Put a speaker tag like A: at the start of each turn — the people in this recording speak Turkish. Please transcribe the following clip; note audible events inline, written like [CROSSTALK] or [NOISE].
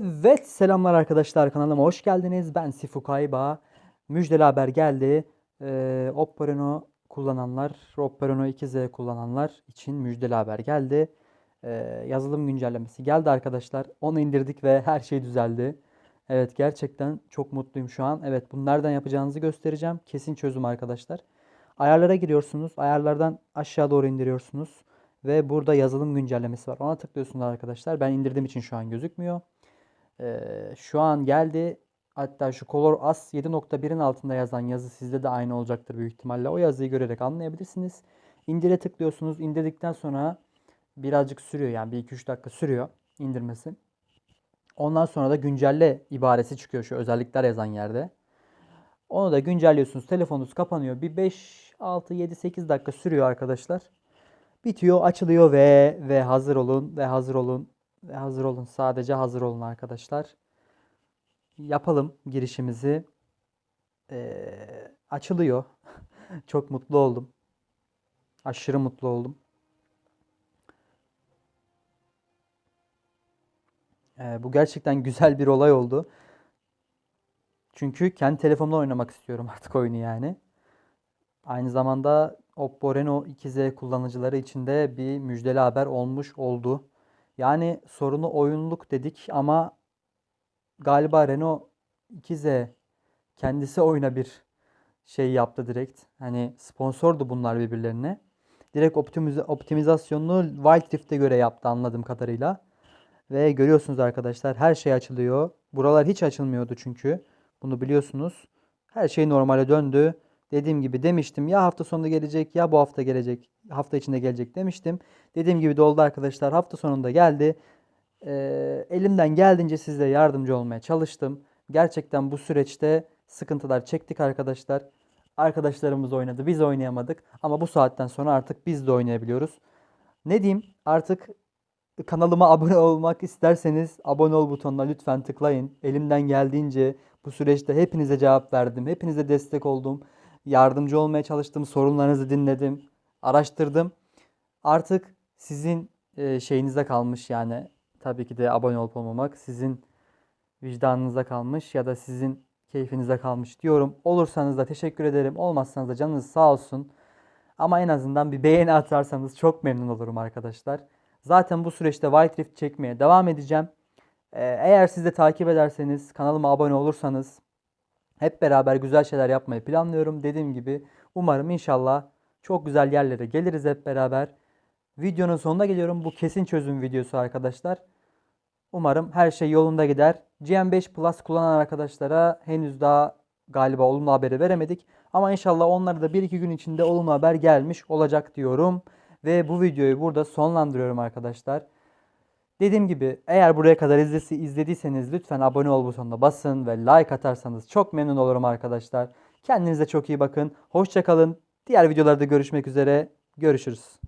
A: Evet selamlar arkadaşlar kanalıma hoş geldiniz. Ben Sifu Kayba. Müjdeli haber geldi. Ee, Oppo Reno kullananlar, Oppo Reno 2Z kullananlar için müjdeli haber geldi. Ee, yazılım güncellemesi geldi arkadaşlar. Onu indirdik ve her şey düzeldi. Evet gerçekten çok mutluyum şu an. Evet bunu nereden yapacağınızı göstereceğim. Kesin çözüm arkadaşlar. Ayarlara giriyorsunuz. Ayarlardan aşağı doğru indiriyorsunuz. Ve burada yazılım güncellemesi var. Ona tıklıyorsunuz arkadaşlar. Ben indirdiğim için şu an gözükmüyor. Ee, şu an geldi. Hatta şu Color As 7.1'in altında yazan yazı sizde de aynı olacaktır büyük ihtimalle. O yazıyı görerek anlayabilirsiniz. İndire tıklıyorsunuz. İndirdikten sonra birazcık sürüyor. Yani bir 2-3 dakika sürüyor indirmesi. Ondan sonra da güncelle ibaresi çıkıyor şu özellikler yazan yerde. Onu da güncelliyorsunuz. Telefonunuz kapanıyor. Bir 5, 6, 7, 8 dakika sürüyor arkadaşlar. Bitiyor, açılıyor ve ve hazır olun ve hazır olun hazır olun. Sadece hazır olun arkadaşlar. Yapalım girişimizi. Ee, açılıyor. [LAUGHS] Çok mutlu oldum. Aşırı mutlu oldum. Ee, bu gerçekten güzel bir olay oldu. Çünkü kendi telefonumdan oynamak istiyorum [LAUGHS] artık oyunu yani. Aynı zamanda Oppo Reno 2Z kullanıcıları için de bir müjdeli haber olmuş oldu. Yani sorunu oyunluk dedik ama galiba Renault 2Z kendisi oyuna bir şey yaptı direkt. Hani sponsordu bunlar birbirlerine. Direkt optimize, optimizasyonunu Wild Rift'e göre yaptı anladığım kadarıyla. Ve görüyorsunuz arkadaşlar her şey açılıyor. Buralar hiç açılmıyordu çünkü. Bunu biliyorsunuz. Her şey normale döndü. Dediğim gibi demiştim ya hafta sonunda gelecek ya bu hafta gelecek. Hafta içinde gelecek demiştim. Dediğim gibi de oldu arkadaşlar. Hafta sonunda geldi. Ee, elimden geldiğince size yardımcı olmaya çalıştım. Gerçekten bu süreçte sıkıntılar çektik arkadaşlar. Arkadaşlarımız oynadı. Biz oynayamadık. Ama bu saatten sonra artık biz de oynayabiliyoruz. Ne diyeyim? Artık kanalıma [LAUGHS] abone olmak isterseniz abone ol butonuna lütfen tıklayın. Elimden geldiğince bu süreçte hepinize cevap verdim. Hepinize destek oldum. Yardımcı olmaya çalıştım. Sorunlarınızı dinledim. Araştırdım. Artık sizin e, şeyinize kalmış yani. Tabii ki de abone olup olmamak sizin vicdanınıza kalmış ya da sizin keyfinize kalmış diyorum. Olursanız da teşekkür ederim. Olmazsanız da canınız sağ olsun. Ama en azından bir beğeni atarsanız çok memnun olurum arkadaşlar. Zaten bu süreçte White Rift çekmeye devam edeceğim. Ee, eğer siz de takip ederseniz, kanalıma abone olursanız hep beraber güzel şeyler yapmayı planlıyorum. Dediğim gibi umarım inşallah çok güzel yerlere geliriz hep beraber. Videonun sonuna geliyorum. Bu kesin çözüm videosu arkadaşlar. Umarım her şey yolunda gider. GM5 Plus kullanan arkadaşlara henüz daha galiba olumlu haberi veremedik. Ama inşallah onlara da 1-2 gün içinde olumlu haber gelmiş olacak diyorum. Ve bu videoyu burada sonlandırıyorum arkadaşlar. Dediğim gibi eğer buraya kadar izlesi, izlediyseniz lütfen abone ol butonuna basın ve like atarsanız çok memnun olurum arkadaşlar. Kendinize çok iyi bakın. Hoşçakalın. Diğer videolarda görüşmek üzere. Görüşürüz.